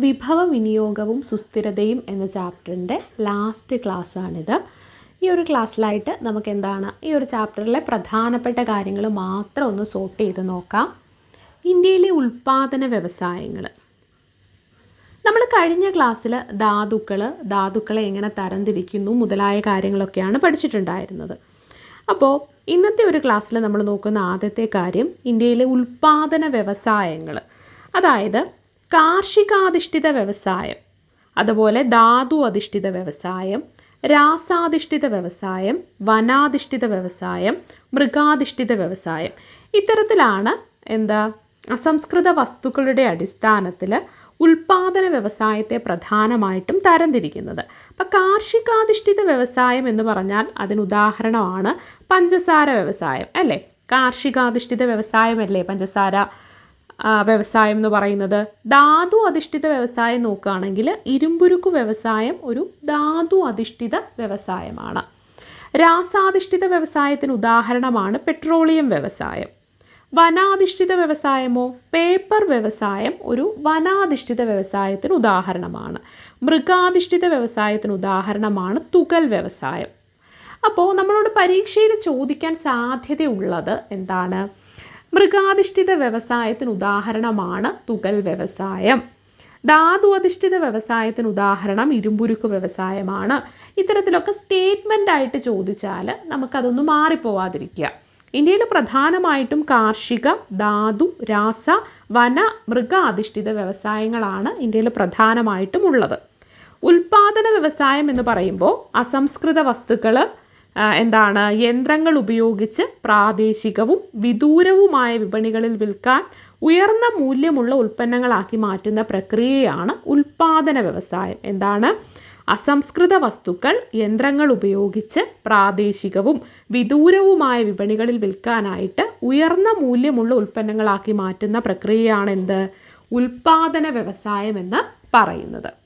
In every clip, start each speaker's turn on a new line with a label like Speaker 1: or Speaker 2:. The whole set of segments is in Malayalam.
Speaker 1: വിഭവ വിനിയോഗവും സുസ്ഥിരതയും എന്ന ചാപ്റ്ററിന്റെ ലാസ്റ്റ് ക്ലാസ്സാണിത്. ഈ ഒരു ക്ലാസ്സിലായിട്ട് നമുക്ക് എന്താണ് ഈ ഒരു ചാപ്റ്ററിലെ പ്രധാനപ്പെട്ട കാര്യങ്ങൾ മാത്രം ഒന്ന് സോർട്ട് ചെയ്ത് നോക്കാം. ഇന്ത്യയിലെ ഉൽപ്പാദന വ്യവസായങ്ങൾ. നമ്മൾ കഴിഞ്ഞ ക്ലാസ്സിൽ ധാതുക്കൾ ധാതുക്കളെ എങ്ങനെ തരംതിരിക്കുന്നു മുതലായ കാര്യങ്ങളൊക്കെയാണ് പഠിച്ചിട്ടുണ്ടായിരുന്നത്. അപ്പോൾ ഇന്നത്തെ ഒരു ക്ലാസ്സിൽ നമ്മൾ നോക്കുന്ന ആദ്യത്തെ കാര്യം ഇന്ത്യയിലെ ഉൽപ്പാദന വ്യവസായങ്ങൾ. അതായത് കാർഷികാധിഷ്ഠിത വ്യവസായം അതുപോലെ ധാതു അധിഷ്ഠിത വ്യവസായം രാസാധിഷ്ഠിത വ്യവസായം വനാധിഷ്ഠിത വ്യവസായം മൃഗാധിഷ്ഠിത വ്യവസായം. ഇത്തരത്തിലാണ് എന്താ അസംസ്കൃത വസ്തുക്കളുടെ അടിസ്ഥാനത്തിൽ ഉൽപാദന വ്യവസായത്തെ പ്രധാനമായിട്ടും തരംതിരിക്കുന്നത്. അപ്പം കാർഷികാധിഷ്ഠിത വ്യവസായം എന്ന് പറഞ്ഞാൽ അതിന് ഉദാഹരണമാണ് പഞ്ചസാര വ്യവസായം അല്ലേ? കാർഷികാധിഷ്ഠിത വ്യവസായമല്ലേ പഞ്ചസാര? വ്യവസായം എന്ന് പറയുന്നത്. ധാതു അധിഷ്ഠിത വ്യവസായം നോക്കുകയാണെങ്കിൽ ഇരുമ്പുരുക്ക് വ്യവസായം ഒരു ധാതു അധിഷ്ഠിത വ്യവസായമാണ്. രാസാധിഷ്ഠിത വ്യവസായത്തിന് ഉദാഹരണമാണ് പെട്രോളിയം വ്യവസായം. വനാധിഷ്ഠിത വ്യവസായമോ പേപ്പർ വ്യവസായം ഒരു വനാധിഷ്ഠിത വ്യവസായത്തിന് ഉദാഹരണമാണ്. മൃഗാധിഷ്ഠിത വ്യവസായത്തിന് ഉദാഹരണമാണ് തുകൽ വ്യവസായം. അപ്പോൾ നമ്മളോട് പരീക്ഷയിൽ ചോദിക്കാൻ സാധ്യതയുള്ളത് എന്താണ്? മൃഗാധിഷ്ഠിത വ്യവസായത്തിന് ഉദാഹരണമാണ് തുകൽ വ്യവസായം. ധാതു അധിഷ്ഠിത വ്യവസായത്തിന് ഉദാഹരണം ഇരുമ്പുരുക്ക് വ്യവസായമാണ്. ഇത്തരത്തിലൊക്കെ സ്റ്റേറ്റ്മെന്റ് ആയിട്ട് ചോദിച്ചാൽ നമുക്കതൊന്നും മാറിപ്പോവാതിരിക്കുക. ഇന്ത്യയിൽ പ്രധാനമായിട്ടും കാർഷിക ധാതു രാസ വന മൃഗ അധിഷ്ഠിത വ്യവസായങ്ങളാണ് ഇന്ത്യയിൽ പ്രധാനമായിട്ടും ഉള്ളത്. ഉൽപാദന വ്യവസായം എന്ന് പറയുമ്പോൾ അസംസ്കൃത വസ്തുക്കൾ എന്താണ്? യന്ത്രങ്ങൾ ഉപയോഗിച്ച് പ്രാദേശികവും വിദൂരവുമായ വിപണികളിൽ വിൽക്കാൻ ഉയർന്ന മൂല്യമുള്ള ഉൽപ്പന്നങ്ങളാക്കി മാറ്റുന്ന പ്രക്രിയയാണ് ഉൽപാദന വ്യവസായം. എന്താണ്? അസംസ്കൃത വസ്തുക്കൾ യന്ത്രങ്ങൾ ഉപയോഗിച്ച് പ്രാദേശികവും വിദൂരവുമായ വിപണികളിൽ വിൽക്കാനായിട്ട് ഉയർന്ന മൂല്യമുള്ള ഉൽപ്പന്നങ്ങളാക്കി മാറ്റുന്ന പ്രക്രിയയാണ് എന്ത്? ഉൽപാദന വ്യവസായം എന്ന് പറയുന്നത്.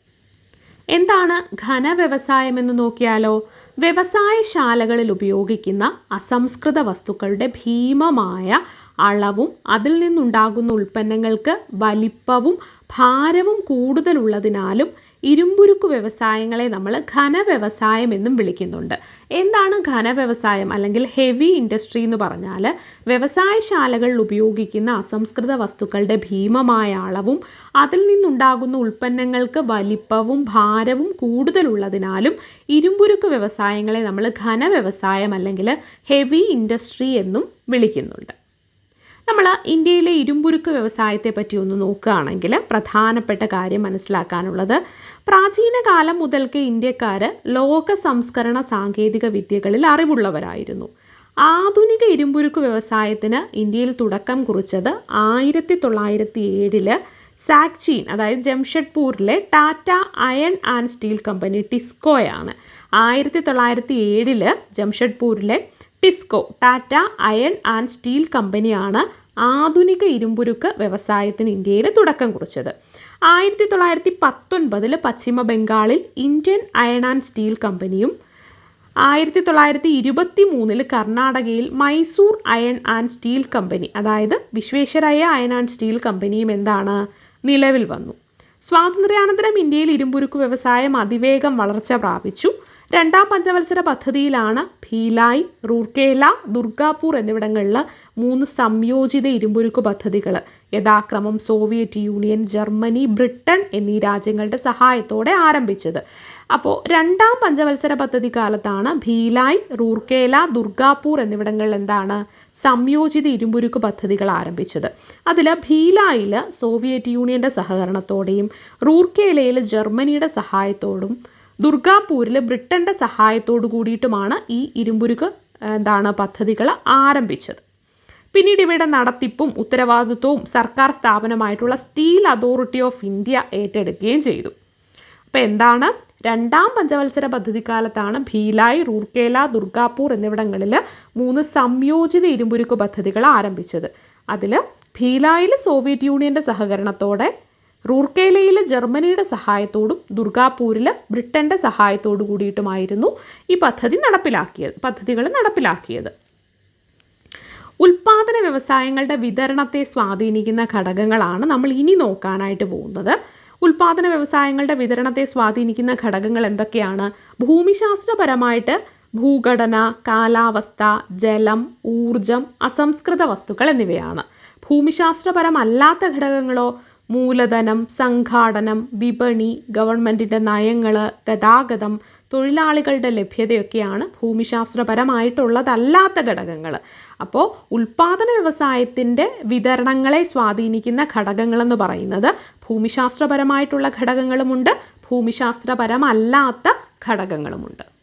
Speaker 1: എന്താണ് ഘനവ്യവസായം എന്ന് നോക്കിയാലോ? വ്യവസായശാലകളിൽ ഉപയോഗിക്കുന്ന അസംസ്കൃത വസ്തുക്കളുടെ ഭീമമായ അളവും അതിൽ നിന്നുണ്ടാകുന്ന ഉൽപ്പന്നങ്ങൾക്ക് വലിപ്പവും ഭാരവും കൂടുതലുള്ളതിനാലും ഇരുമ്പുരുക്ക് വ്യവസായങ്ങളെ നമ്മൾ ഘനവ്യവസായം എന്നും വിളിക്കുന്നുണ്ട്. എന്താണ് ഘനവ്യവസായം അല്ലെങ്കിൽ ഹെവി ഇൻഡസ്ട്രി എന്ന് പറഞ്ഞാൽ വ്യവസായശാലകളിൽ ഉപയോഗിക്കുന്ന അസംസ്കൃത വസ്തുക്കളുടെ ഭീമമായ അളവും അതിൽ നിന്നുണ്ടാകുന്ന ഉൽപ്പന്നങ്ങൾക്ക് വലിപ്പവും ഭാരവും കൂടുതലുള്ളതിനാലും ഇരുമ്പുരുക്ക് വ്യവസായങ്ങളെ നമ്മൾ ഘനവ്യവസായം അല്ലെങ്കിൽ ഹെവി ഇൻഡസ്ട്രി എന്നും വിളിക്കുന്നുണ്ട്. നമ്മൾ ഇന്ത്യയിലെ ഇരുമ്പുരുക്ക് വ്യവസായത്തെ പറ്റി ഒന്ന് നോക്കുകയാണെങ്കിൽ പ്രധാനപ്പെട്ട കാര്യം മനസ്സിലാക്കാനുള്ളത് പ്രാചീന കാലം മുതൽക്ക് ഇന്ത്യക്കാർ ലോക സംസ്കരണ സാങ്കേതിക വിദ്യകളിൽ അറിവുള്ളവരായിരുന്നു. ആധുനിക ഇരുമ്പുരുക്ക് വ്യവസായത്തിന് ഇന്ത്യയിൽ തുടക്കം കുറിച്ചത് ആയിരത്തി തൊള്ളായിരത്തി ഏഴിൽ സാക്ചീൻ അതായത് ജംഷഡ്പൂരിലെ Tata iron and steel company ടിസ്കോയാണ്. ആയിരത്തി തൊള്ളായിരത്തി ഏഴിൽ ജംഷഡ്പൂരിലെ TISCO Tata iron and steel കമ്പനിയാണ് ആധുനിക ഇരുമ്പുരുക്ക് വ്യവസായത്തിന് ഇന്ത്യയിൽ തുടക്കം കുറിച്ചത്. ആയിരത്തി തൊള്ളായിരത്തി പത്തൊൻപതിൽ പശ്ചിമ ബംഗാളിൽ ഇന്ത്യൻ അയൺ ആൻഡ് സ്റ്റീൽ കമ്പനിയും ആയിരത്തി തൊള്ളായിരത്തി ഇരുപത്തി മൂന്നിൽ കർണാടകയിൽ Mysore iron and steel company അതായത് വിശ്വേശ്വരയ്യ അയൺ ആൻഡ് സ്റ്റീൽ കമ്പനിയും എന്താണ്? നിലവിൽ വന്നു. സ്വാതന്ത്ര്യാനന്തരം ഇന്ത്യയിൽ ഇരുമ്പുരുക്ക് വ്യവസായം അതിവേഗം വളർച്ച പ്രാപിച്ചു. രണ്ടാം പഞ്ചവത്സര പദ്ധതിയിലാണ് ഭീലായ് റൂർക്കേല ദുർഗാപൂർ എന്നിവിടങ്ങളിൽ മൂന്ന് സംയോജിത ഇരുമ്പുരുക്ക് പദ്ധതികൾ യഥാക്രമം സോവിയറ്റ് യൂണിയൻ ജർമ്മനി ബ്രിട്ടൻ എന്നീ രാജ്യങ്ങളുടെ സഹായത്തോടെ ആരംഭിച്ചത്. അപ്പോൾ രണ്ടാം പഞ്ചവത്സര പദ്ധതി കാലത്താണ് ഭീലായ് റൂർക്കേല ദുർഗാപൂർ എന്നിവിടങ്ങളിൽ എന്താണ് സംയോജിത ഇരുമ്പുരുക്ക് പദ്ധതികൾ ആരംഭിച്ചത്. അതിൽ ഭീലായിൽ സോവിയറ്റ് യൂണിയന്റെ സഹകരണത്തോടെയും റൂർക്കേലയിൽ ജർമ്മനിയുടെ സഹായത്തോടും ദുർഗാപൂരിൽ ബ്രിട്ടന്റെ സഹായത്തോടു കൂടിയിട്ടുമാണ് ഈ ഇരുമ്പുരുക്ക് എന്താണ് പദ്ധതികൾ ആരംഭിച്ചത്. പിന്നീട് ഇവയുടെ നടത്തിപ്പും ഉത്തരവാദിത്വവും സർക്കാർ സ്ഥാപനമായിട്ടുള്ള സ്റ്റീൽ അതോറിറ്റി ഓഫ് ഇന്ത്യ ഏറ്റെടുക്കുകയും ചെയ്തു. അപ്പോൾ എന്താണ്? രണ്ടാം പഞ്ചവത്സര പദ്ധതി കാലത്താണ് ഭീലായ് റൂർക്കേല ദുർഗാപൂർ എന്നിവിടങ്ങളിൽ മൂന്ന് സംയോജിത ഇരുമ്പുരുക്ക് പദ്ധതികൾ ആരംഭിച്ചത്. അതിൽ ഭീലായിൽ സോവിയറ്റ് യൂണിയന്റെ സഹകരണത്തോടെ റൂർക്കേലയിൽ ജർമ്മനിയുടെ സഹായത്തോടും ദുർഗാപൂരിൽ ബ്രിട്ടന്റെ സഹായത്തോടു കൂടിയിട്ടുമായിരുന്നു ഈ പദ്ധതി നടപ്പിലാക്കിയത് പദ്ധതികൾ നടപ്പിലാക്കിയത്. ഉൽപാദന വ്യവസായങ്ങളുടെ വിതരണത്തെ സ്വാധീനിക്കുന്ന ഘടകങ്ങളാണ് നമ്മൾ ഇനി നോക്കാനായിട്ട് പോകുന്നത്. ഉൽപാദന വ്യവസായങ്ങളുടെ വിതരണത്തെ സ്വാധീനിക്കുന്ന ഘടകങ്ങൾ എന്തൊക്കെയാണ്? ഭൂമിശാസ്ത്രപരമായിട്ട് ഭൂഘടന കാലാവസ്ഥ ജലം ഊർജം അസംസ്കൃത വസ്തുക്കൾ എന്നിവയാണ്. ഭൂമിശാസ്ത്രപരമല്ലാത്ത ഘടകങ്ങളോ മൂലധനം സംഘാടനം വിപണി ഗവൺമെന്റിന്റെ നയങ്ങൾ ഗതാഗതം തൊഴിലാളികളുടെ ലഭ്യതയൊക്കെയാണ് ഭൂമിശാസ്ത്രപരമായിട്ടുള്ളതല്ലാത്ത ഘടകങ്ങൾ അപ്പോൾ ഉൽപാദന വ്യവസായത്തിന്റെ വിതരണങ്ങളെ സ്വാധീനിക്കുന്ന ഘടകങ്ങളെന്ന് പറയുന്നത് ഭൂമിശാസ്ത്രപരമായിട്ടുള്ള ഘടകങ്ങളുമുണ്ട് ഭൂമിശാസ്ത്രപരമല്ലാത്ത ഘടകങ്ങളുമുണ്ട്.